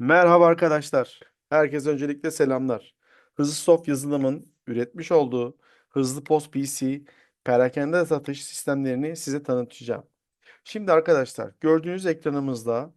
Merhaba arkadaşlar. Herkese öncelikle selamlar. Hızlı Soft yazılımın üretmiş olduğu hızlı post PC perakende satış sistemlerini size tanıtacağım. Şimdi arkadaşlar gördüğünüz ekranımızda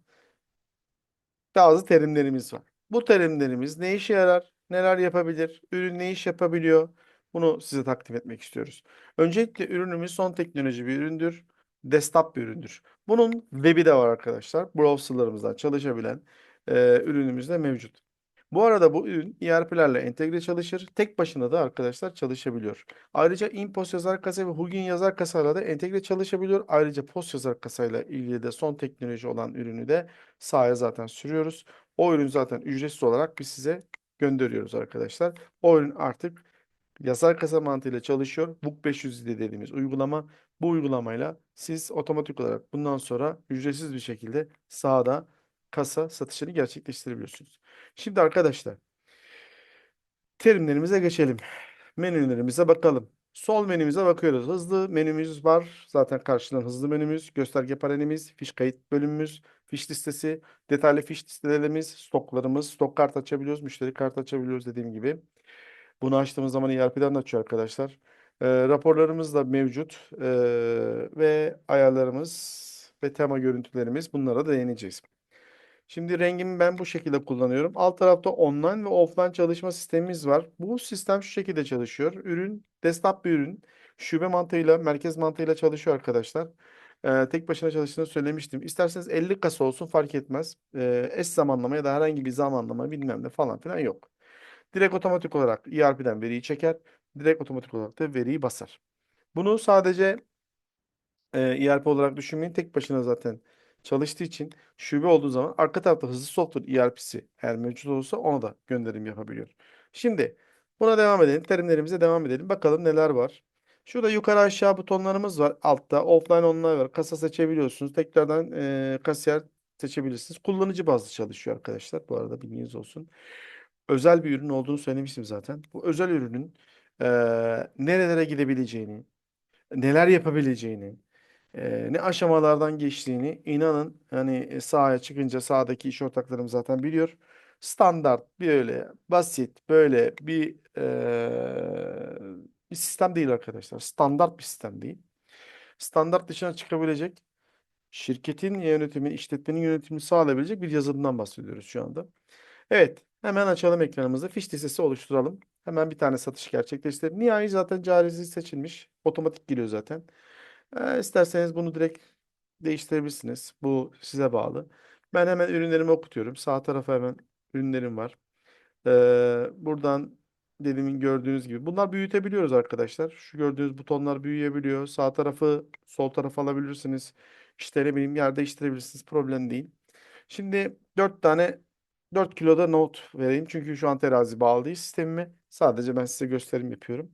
bazı terimlerimiz var. Bu terimlerimiz ne işe yarar, neler yapabilir, ürün ne iş yapabiliyor bunu size takdim etmek istiyoruz. Öncelikle ürünümüz son teknoloji bir üründür. Desktop bir üründür. Bunun web'i de var arkadaşlar. Browserlarımızdan çalışabilen e, ürünümüz de mevcut. Bu arada bu ürün ERP'lerle entegre çalışır. Tek başına da arkadaşlar çalışabiliyor. Ayrıca InPost yazar kasa ve Hugin yazar kasayla da entegre çalışabiliyor. Ayrıca Post yazar kasayla ilgili de son teknoloji olan ürünü de sahaya zaten sürüyoruz. O ürün zaten ücretsiz olarak biz size gönderiyoruz arkadaşlar. O ürün artık yazar kasa mantığıyla çalışıyor. Book 500 dediğimiz uygulama. Bu uygulamayla siz otomatik olarak bundan sonra ücretsiz bir şekilde sahada kasa satışını gerçekleştirebiliyorsunuz. Şimdi arkadaşlar terimlerimize geçelim. Menülerimize bakalım. Sol menümüze bakıyoruz. Hızlı menümüz var. Zaten karşıdan hızlı menümüz, gösterge panelimiz, fiş kayıt bölümümüz, fiş listesi, detaylı fiş listelerimiz, stoklarımız, stok kart açabiliyoruz, müşteri kart açabiliyoruz dediğim gibi. Bunu açtığımız zaman ERP'den de açıyor arkadaşlar. Ee, raporlarımız da mevcut Ee, ve ayarlarımız ve tema görüntülerimiz bunlara değineceğiz. Şimdi rengimi ben bu şekilde kullanıyorum. Alt tarafta online ve offline çalışma sistemimiz var. Bu sistem şu şekilde çalışıyor. Ürün desktop bir ürün. Şube mantığıyla, merkez mantığıyla çalışıyor arkadaşlar. Ee, tek başına çalıştığını söylemiştim. İsterseniz 50 kasa olsun fark etmez. Ee, eş zamanlama ya da herhangi bir zamanlama bilmem ne falan filan yok. Direkt otomatik olarak ERP'den veriyi çeker. Direkt otomatik olarak da veriyi basar. Bunu sadece e, ERP olarak düşünmeyin. Tek başına zaten çalıştığı için şube olduğu zaman arka tarafta hızlı software ERP'si eğer mevcut olursa ona da gönderim yapabiliyor. Şimdi buna devam edelim. Terimlerimize devam edelim. Bakalım neler var. Şurada yukarı aşağı butonlarımız var. Altta offline online var. Kasa seçebiliyorsunuz. Tekrardan e, kasiyer seçebilirsiniz. Kullanıcı bazlı çalışıyor arkadaşlar. Bu arada bilginiz olsun. Özel bir ürün olduğunu söylemiştim zaten. Bu özel ürünün e, nerelere gidebileceğini, neler yapabileceğini, e, ne aşamalardan geçtiğini inanın hani e, sahaya çıkınca sahadaki iş ortaklarım zaten biliyor. Standart böyle basit böyle bir e, bir sistem değil arkadaşlar. Standart bir sistem değil. Standart dışına çıkabilecek şirketin yönetimin, işletmenin yönetimini sağlayabilecek bir yazılımdan bahsediyoruz şu anda. Evet, hemen açalım ekranımızı. Fiş listesi oluşturalım. Hemen bir tane satış gerçekleştirelim. Nihai zaten carizi seçilmiş. Otomatik giriyor zaten. Ee, isterseniz bunu direkt değiştirebilirsiniz. Bu size bağlı. Ben hemen ürünlerimi okutuyorum. Sağ tarafa hemen ürünlerim var. Ee, buradan dediğimin gördüğünüz gibi. Bunlar büyütebiliyoruz arkadaşlar. Şu gördüğünüz butonlar büyüyebiliyor. Sağ tarafı sol tarafa alabilirsiniz. İşte ne bileyim yer değiştirebilirsiniz. Problem değil. Şimdi 4 tane 4 kiloda not vereyim. Çünkü şu an terazi bağlı değil sistemime. Sadece ben size gösterim yapıyorum.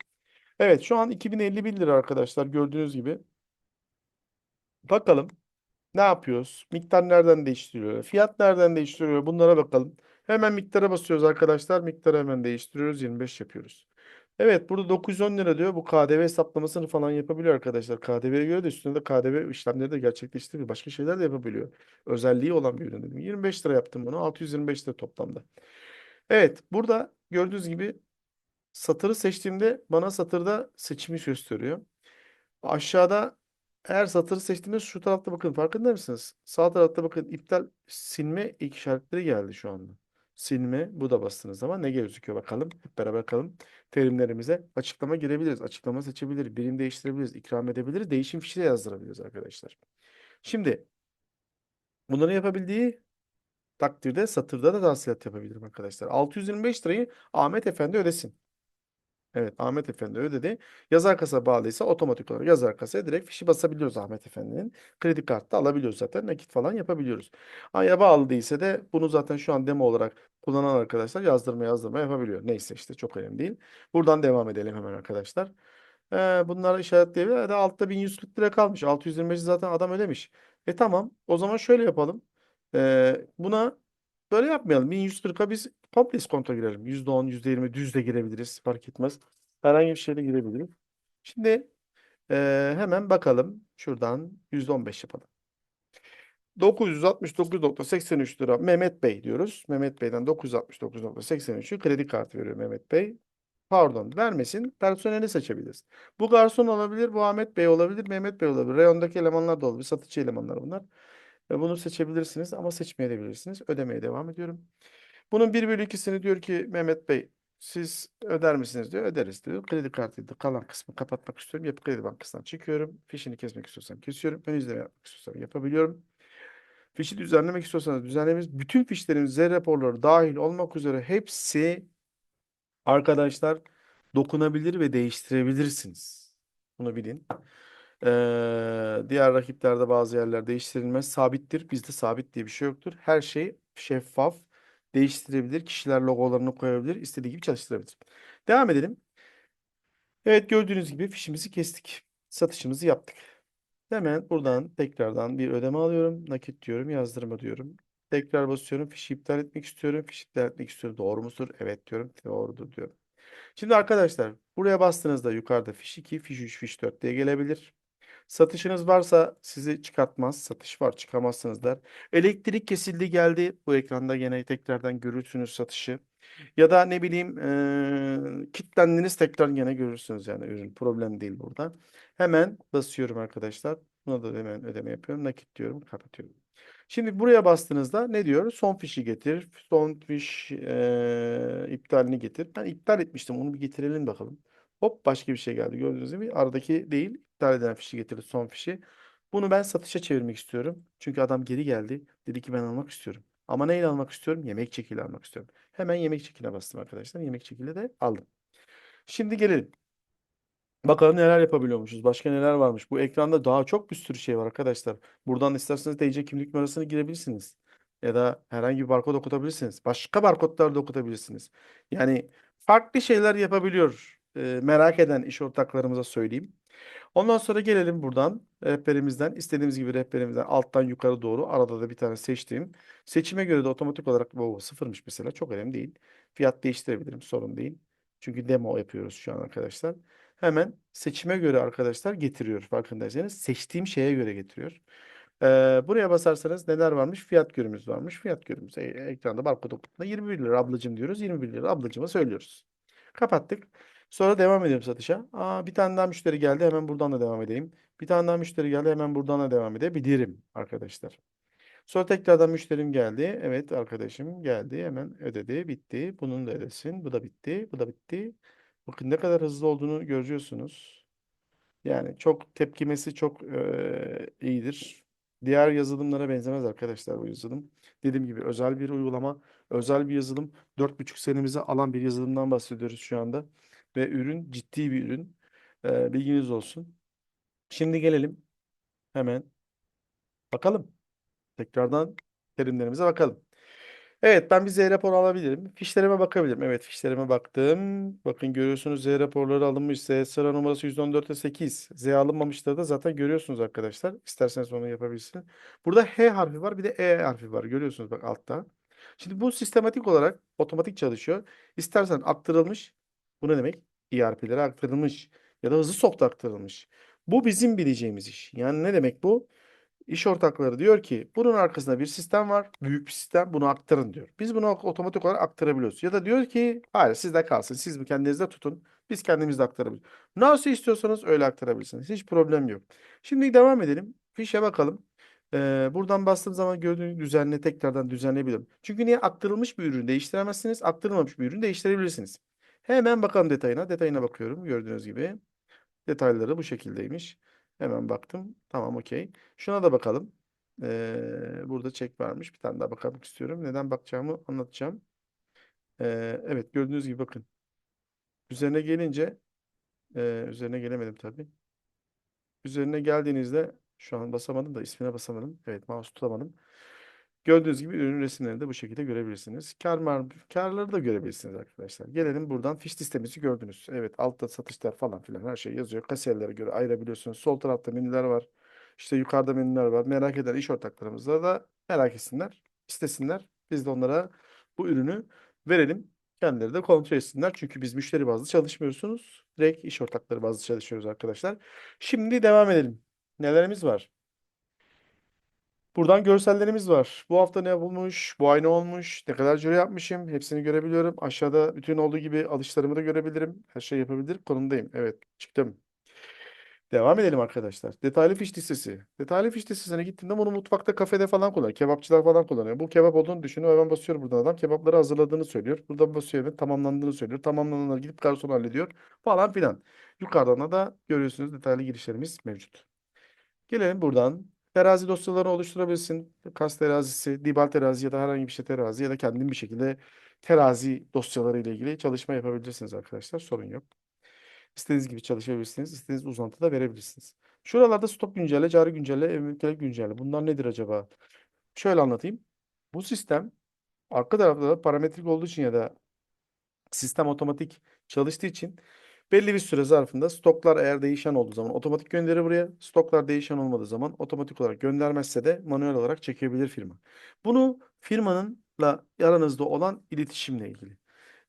Evet şu an 2051 lira arkadaşlar gördüğünüz gibi. Bakalım ne yapıyoruz? Miktar nereden değiştiriyor? Fiyat nereden değiştiriyor? Bunlara bakalım. Hemen miktara basıyoruz arkadaşlar. Miktarı hemen değiştiriyoruz. 25 yapıyoruz. Evet burada 910 lira diyor. Bu KDV hesaplamasını falan yapabiliyor arkadaşlar. KDV'ye göre de üstünde de KDV işlemleri de gerçekleştiriyor. Başka şeyler de yapabiliyor. Özelliği olan bir ürün dedim. 25 lira yaptım bunu. 625 lira toplamda. Evet burada gördüğünüz gibi satırı seçtiğimde bana satırda seçimi gösteriyor. Aşağıda eğer satırı seçtiğimde şu tarafta bakın farkında mısınız? Sağ tarafta bakın iptal silme ilk işaretleri geldi şu anda. Silme bu da bastığınız zaman ne gözüküyor bakalım. Hep beraber bakalım. Terimlerimize açıklama girebiliriz. Açıklama seçebiliriz. Birim değiştirebiliriz. ikram edebiliriz. Değişim fişi de yazdırabiliriz arkadaşlar. Şimdi bunları yapabildiği takdirde satırda da tahsilat yapabilirim arkadaşlar. 625 lirayı Ahmet Efendi ödesin. Evet Ahmet Efendi ödedi. Yazar kasa bağlıysa otomatik olarak yazar kasaya direkt fişi basabiliyoruz Ahmet Efendi'nin. Kredi kartı alabiliyoruz zaten. Nakit falan yapabiliyoruz. Aya bağlı değilse de bunu zaten şu an demo olarak kullanan arkadaşlar yazdırma yazdırma yapabiliyor. Neyse işte çok önemli değil. Buradan devam edelim hemen arkadaşlar. Ee, bunları işaretleyebilir. Hadi altta 1140 lira kalmış. 625 zaten adam ödemiş. E tamam. O zaman şöyle yapalım. Ee, buna böyle yapmayalım. 1140'a biz komple iskonto girelim. %10, %20 düz de girebiliriz. Fark etmez. Herhangi bir şeyle girebiliriz. Şimdi eee, hemen bakalım. Şuradan %15 yapalım. 969.83 lira Mehmet Bey diyoruz. Mehmet Bey'den 969.83'ü kredi kartı veriyor Mehmet Bey. Pardon vermesin personeli seçebiliriz. Bu garson olabilir, bu Ahmet Bey olabilir, Mehmet Bey olabilir. Reyondaki elemanlar da olabilir, satıcı elemanlar bunlar. Ve bunu seçebilirsiniz ama seçmeyebilirsiniz. Ödemeye devam ediyorum. Bunun 1 bölü 2'sini diyor ki Mehmet Bey siz öder misiniz diyor. Öderiz diyor. Kredi kartıydı. Kalan kısmı kapatmak istiyorum. Yapı Kredi Bankası'ndan çekiyorum. Fişini kesmek istiyorsam kesiyorum. Ön izleme yapmak istiyorsam yapabiliyorum. Fişi düzenlemek istiyorsanız düzenlememiz. Bütün fişlerimiz Z raporları dahil olmak üzere hepsi arkadaşlar dokunabilir ve değiştirebilirsiniz. Bunu bilin. Ee, diğer rakiplerde bazı yerler değiştirilmez. Sabittir. Bizde sabit diye bir şey yoktur. Her şey şeffaf. Değiştirebilir. Kişiler logolarını koyabilir. istediği gibi çalıştırabilir. Devam edelim. Evet gördüğünüz gibi fişimizi kestik. Satışımızı yaptık. Hemen buradan tekrardan bir ödeme alıyorum. Nakit diyorum. Yazdırma diyorum. Tekrar basıyorum. Fişi iptal etmek istiyorum. Fişi iptal etmek istiyorum. Doğru mudur? Evet diyorum. Doğrudur diyorum. Şimdi arkadaşlar buraya bastığınızda yukarıda fiş 2, fiş 3, fiş 4 diye gelebilir. Satışınız varsa sizi çıkartmaz. Satış var çıkamazsınız der. Elektrik kesildi geldi. Bu ekranda gene tekrardan görürsünüz satışı. Ya da ne bileyim eee kilitlendiniz tekrar gene görürsünüz yani ürün. Problem değil burada. Hemen basıyorum arkadaşlar. Buna da hemen ödeme yapıyorum. Nakit diyorum kapatıyorum. Şimdi buraya bastığınızda ne diyor? Son fişi getir. Son fiş eee, iptalini getir. Ben iptal etmiştim. Onu bir getirelim bakalım. Hop başka bir şey geldi. Gördüğünüz gibi aradaki değil iptal edilen fişi getirdi son fişi. Bunu ben satışa çevirmek istiyorum. Çünkü adam geri geldi. Dedi ki ben almak istiyorum. Ama neyle almak istiyorum? Yemek çekiyle almak istiyorum. Hemen yemek çekiline bastım arkadaşlar. Yemek çekiyle de aldım. Şimdi gelelim. Bakalım neler yapabiliyormuşuz. Başka neler varmış. Bu ekranda daha çok bir sürü şey var arkadaşlar. Buradan isterseniz TC kimlik numarasını girebilirsiniz. Ya da herhangi bir barkod okutabilirsiniz. Başka barkodlar da okutabilirsiniz. Yani farklı şeyler yapabiliyor. Ee, merak eden iş ortaklarımıza söyleyeyim. Ondan sonra gelelim buradan rehberimizden istediğimiz gibi rehberimizden alttan yukarı doğru arada da bir tane seçtiğim. Seçime göre de otomatik olarak bu sıfırmış mesela çok önemli değil. Fiyat değiştirebilirim sorun değil. Çünkü demo yapıyoruz şu an arkadaşlar. Hemen seçime göre arkadaşlar getiriyor farkındaysanız. Seçtiğim şeye göre getiriyor. Ee, buraya basarsanız neler varmış? Fiyat görümüz varmış. Fiyat görümüz e- ekranda barkod okutunda 21 lira ablacım diyoruz. 21 lira ablacıma söylüyoruz. Kapattık. Sonra devam edelim satışa. Aa, bir tane daha müşteri geldi. Hemen buradan da devam edeyim. Bir tane daha müşteri geldi. Hemen buradan da devam edebilirim arkadaşlar. Sonra tekrardan müşterim geldi. Evet arkadaşım geldi. Hemen ödedi. Bitti. Bunun da ödesin. Bu da bitti. Bu da bitti. Bakın ne kadar hızlı olduğunu görüyorsunuz. Yani çok tepkimesi çok eee, iyidir. Diğer yazılımlara benzemez arkadaşlar bu yazılım. Dediğim gibi özel bir uygulama, özel bir yazılım. 4,5 senemizi alan bir yazılımdan bahsediyoruz şu anda. Ve ürün ciddi bir ürün. Eee, bilginiz olsun. Şimdi gelelim hemen bakalım. Tekrardan terimlerimize bakalım. Evet ben bir Z raporu alabilirim. Fişlerime bakabilirim. Evet fişlerime baktım. Bakın görüyorsunuz Z raporları alınmış. Z sıra numarası 114'te 8. Z alınmamışları da zaten görüyorsunuz arkadaşlar. İsterseniz onu yapabilirsiniz. Burada H harfi var bir de E harfi var. Görüyorsunuz bak altta. Şimdi bu sistematik olarak otomatik çalışıyor. İstersen aktarılmış. Bu ne demek? ERP'lere aktarılmış. Ya da hızlı softa aktarılmış. Bu bizim bileceğimiz iş. Yani ne demek bu? İş ortakları diyor ki bunun arkasında bir sistem var. Büyük bir sistem. Bunu aktarın diyor. Biz bunu otomatik olarak aktarabiliyoruz. Ya da diyor ki hayır sizde kalsın. Siz bu kendinizde tutun. Biz kendimiz de aktarabiliriz. Nasıl istiyorsanız öyle aktarabilirsiniz. Hiç problem yok. Şimdi devam edelim. Fişe bakalım. Ee, buradan bastığım zaman gördüğünüz düzenle tekrardan düzenleyebilirim. Çünkü niye aktarılmış bir ürün değiştiremezsiniz. Aktarılmamış bir ürün değiştirebilirsiniz. Hemen bakalım detayına. Detayına bakıyorum. Gördüğünüz gibi. Detayları bu şekildeymiş. Hemen baktım. Tamam okey. Şuna da bakalım. Ee, burada çek varmış. Bir tane daha bakmak istiyorum. Neden bakacağımı anlatacağım. Ee, evet gördüğünüz gibi bakın. Üzerine gelince e, üzerine gelemedim tabii. Üzerine geldiğinizde şu an basamadım da ismine basamadım. Evet mouse tutamadım. Gördüğünüz gibi ürün resimlerini de bu şekilde görebilirsiniz. Kar karları da görebilirsiniz arkadaşlar. Gelelim buradan fiş listemizi gördünüz. Evet altta satışlar falan filan her şey yazıyor. Kasiyerlere göre ayırabiliyorsunuz. Sol tarafta menüler var. İşte yukarıda menüler var. Merak eden iş ortaklarımızla da merak etsinler, istesinler. Biz de onlara bu ürünü verelim. Kendileri de kontrol etsinler. Çünkü biz müşteri bazlı çalışmıyorsunuz. Direkt iş ortakları bazlı çalışıyoruz arkadaşlar. Şimdi devam edelim. Nelerimiz var? Buradan görsellerimiz var. Bu hafta ne yapılmış, bu ay ne olmuş, ne kadar ciro yapmışım hepsini görebiliyorum. Aşağıda bütün olduğu gibi alışlarımı da görebilirim. Her şey yapabilir konumdayım. Evet çıktım. Devam edelim arkadaşlar. Detaylı fiş listesi. Detaylı fiş listesine gittiğimde bunu mutfakta, kafede falan kullanıyor. Kebapçılar falan kullanıyor. Bu kebap olduğunu düşünüyor. Hemen basıyorum buradan adam. Kebapları hazırladığını söylüyor. Buradan basıyor evet tamamlandığını söylüyor. Tamamlananları gidip garson hallediyor falan filan. Yukarıdan da görüyorsunuz detaylı girişlerimiz mevcut. Gelelim buradan. Terazi dosyaları oluşturabilirsin. Kas terazisi, dibal terazi ya da herhangi bir şey terazi ya da kendin bir şekilde terazi dosyaları ile ilgili çalışma yapabilirsiniz arkadaşlar. Sorun yok. İstediğiniz gibi çalışabilirsiniz. İstediğiniz uzantıda verebilirsiniz. Şuralarda stok güncelle, cari güncelle, emeklilik güncelle. Bunlar nedir acaba? Şöyle anlatayım. Bu sistem arka tarafta da parametrik olduğu için ya da sistem otomatik çalıştığı için belli bir süre zarfında stoklar eğer değişen olduğu zaman otomatik gönderir buraya. Stoklar değişen olmadığı zaman otomatik olarak göndermezse de manuel olarak çekebilir firma. Bunu firmanınla aranızda olan iletişimle ilgili.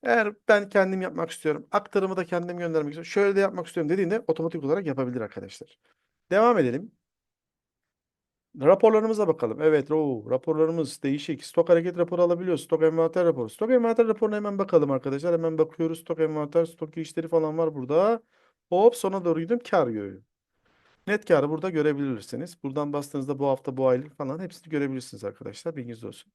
Eğer ben kendim yapmak istiyorum, aktarımı da kendim göndermek istiyorum, şöyle de yapmak istiyorum dediğinde otomatik olarak yapabilir arkadaşlar. Devam edelim. Raporlarımıza bakalım. Evet, o raporlarımız değişik. Stok hareket raporu alabiliyoruz. Stok envanter raporu. Stok envanter raporuna hemen bakalım arkadaşlar. Hemen bakıyoruz. Stok envanter, stok girişleri falan var burada. Hop sona doğru gidiyorum. Kar görüyorum. Net karı burada görebilirsiniz. Buradan bastığınızda bu hafta, bu aylık falan hepsini görebilirsiniz arkadaşlar. Bilginiz olsun.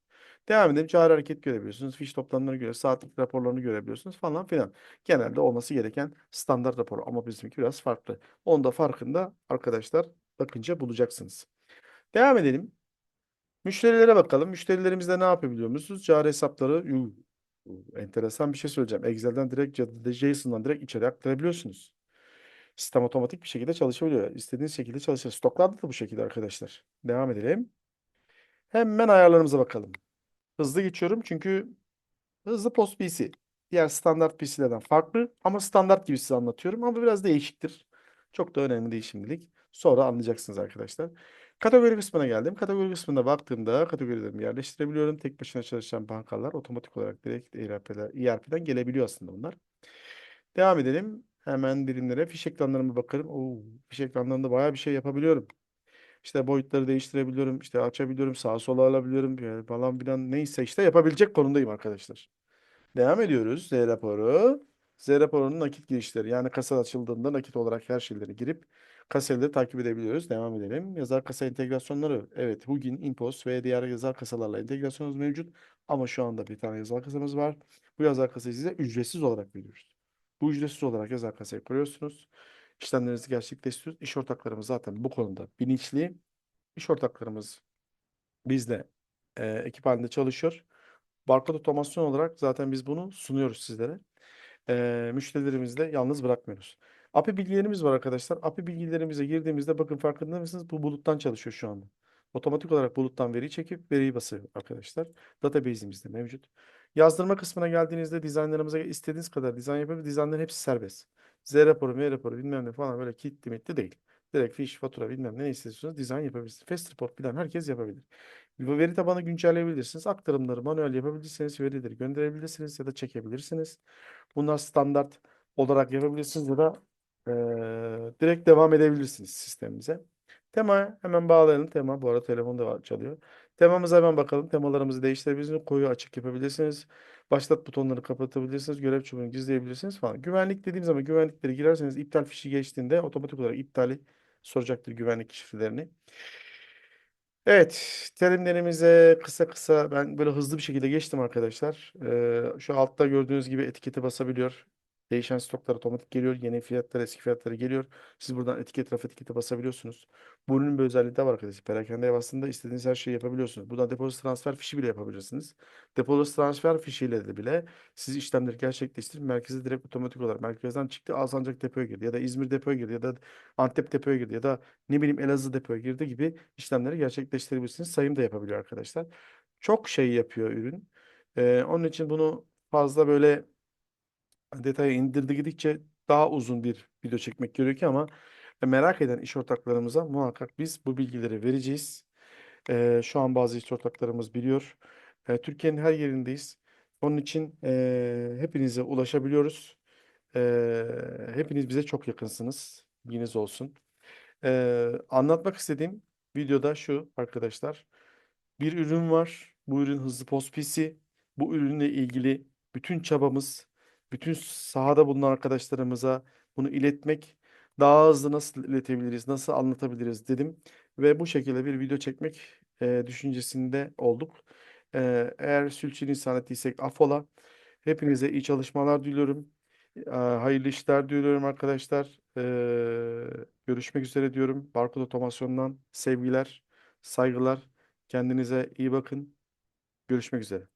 Devam edelim. Cari hareket görebiliyorsunuz. Fiş toplamlarını göre, saatlik raporlarını görebiliyorsunuz falan filan. Genelde olması gereken standart raporu ama bizimki biraz farklı. Onun da farkında arkadaşlar bakınca bulacaksınız. Devam edelim. Müşterilere bakalım. Müşterilerimizde ne yapabiliyor musunuz? Cari hesapları yuh, enteresan bir şey söyleyeceğim. Excel'den direkt ya da JSON'dan direkt içeri aktarabiliyorsunuz. Sistem otomatik bir şekilde çalışabiliyor. İstediğiniz şekilde çalışır. Stoklarda da bu şekilde arkadaşlar. Devam edelim. Hemen ayarlarımıza bakalım. Hızlı geçiyorum çünkü hızlı post PC. Diğer standart PC'lerden farklı ama standart gibi size anlatıyorum ama biraz değişiktir. Çok da önemli değil şimdilik. Sonra anlayacaksınız arkadaşlar. Kategori kısmına geldim. Kategori kısmına baktığımda kategorilerimi yerleştirebiliyorum. Tek başına çalışan bankalar otomatik olarak direkt ERP'den, ERP'den gelebiliyor aslında bunlar. Devam edelim. Hemen birimlere fiş ekranlarıma bakarım. Oo, fiş ekranlarında bayağı bir şey yapabiliyorum. İşte boyutları değiştirebiliyorum. işte açabiliyorum. Sağa sola alabiliyorum. Yani falan filan neyse işte yapabilecek konumdayım arkadaşlar. Devam ediyoruz. Z raporu. Z raporunun nakit girişleri. Yani kasa açıldığında nakit olarak her şeyleri girip kasaları takip edebiliyoruz. Devam edelim. Yazar kasa entegrasyonları. Evet, Hugin, Impos ve diğer yazar kasalarla entegrasyonumuz mevcut. Ama şu anda bir tane yazar kasamız var. Bu yazar kasayı size ücretsiz olarak veriyoruz. Bu ücretsiz olarak yazar kasayı kuruyorsunuz. İşlemlerinizi gerçekleştiriyoruz. İş ortaklarımız zaten bu konuda bilinçli. İş ortaklarımız bizle e, ekip halinde çalışıyor. Barkod otomasyon olarak zaten biz bunu sunuyoruz sizlere. E, müşterilerimizle yalnız bırakmıyoruz. API bilgilerimiz var arkadaşlar. API bilgilerimize girdiğimizde bakın farkında mısınız? Bu buluttan çalışıyor şu anda. Otomatik olarak buluttan veriyi çekip veriyi basıyor arkadaşlar. Database'imizde mevcut. Yazdırma kısmına geldiğinizde dizaynlarımıza istediğiniz kadar dizayn yapabilir. Dizaynların hepsi serbest. Z raporu, M raporu bilmem ne falan böyle kitli mitli değil. Direkt fiş, fatura bilmem ne istiyorsanız dizayn yapabilirsiniz. Fast report bilen herkes yapabilir. Bu veri tabanı güncelleyebilirsiniz. Aktarımları manuel yapabilirsiniz. Verileri gönderebilirsiniz ya da çekebilirsiniz. Bunlar standart olarak yapabilirsiniz ya da eee, direkt devam edebilirsiniz sistemimize. Tema hemen bağlayalım. Tema bu arada telefon da çalıyor. Temamıza hemen bakalım. Temalarımızı değiştirebilirsiniz. Koyu açık yapabilirsiniz. Başlat butonları kapatabilirsiniz. Görev çubuğunu gizleyebilirsiniz falan. Güvenlik dediğim zaman güvenlikleri girerseniz iptal fişi geçtiğinde otomatik olarak iptali soracaktır güvenlik şifrelerini. Evet, terimlerimize kısa kısa ben böyle hızlı bir şekilde geçtim arkadaşlar. Ee, şu altta gördüğünüz gibi etiketi basabiliyor. Değişen stoklar otomatik geliyor. Yeni fiyatlar, eski fiyatları geliyor. Siz buradan etiket, raf etiketi basabiliyorsunuz. Bunun bir özelliği de var arkadaşlar. Perakende aslında istediğiniz her şeyi yapabiliyorsunuz. Buradan depozito transfer fişi bile yapabilirsiniz. Depozito transfer fişiyle de bile siz işlemleri gerçekleştirip merkeze direkt otomatik olarak merkezden çıktı Alsancak depoya girdi ya da İzmir depoya girdi ya da Antep depoya girdi ya da ne bileyim Elazığ depoya girdi gibi işlemleri gerçekleştirebilirsiniz. Sayım da yapabiliyor arkadaşlar. Çok şey yapıyor ürün. Ee, onun için bunu fazla böyle detaya indirdi gidikçe daha uzun bir video çekmek gerekiyor ama merak eden iş ortaklarımıza muhakkak biz bu bilgileri vereceğiz. Ee, şu an bazı iş ortaklarımız biliyor. Ee, Türkiye'nin her yerindeyiz. Onun için e, hepinize ulaşabiliyoruz. Hepiniz bize çok yakınsınız. Bilginiz olsun. Anlatmak istediğim videoda şu arkadaşlar. bir ürün var. Bu ürün hızlı PC. Bu ürünle ilgili bütün çabamız, bütün sahada bulunan arkadaşlarımıza bunu iletmek, daha hızlı nasıl iletebiliriz, nasıl anlatabiliriz dedim. Ve bu şekilde bir video çekmek e, düşüncesinde olduk. E, eğer sürçülisan ettiysek affola. Hepinize iyi çalışmalar diliyorum. E, hayırlı işler diliyorum arkadaşlar. E, görüşmek üzere diyorum. Barkod Otomasyon'dan sevgiler, saygılar. Kendinize iyi bakın. Görüşmek üzere.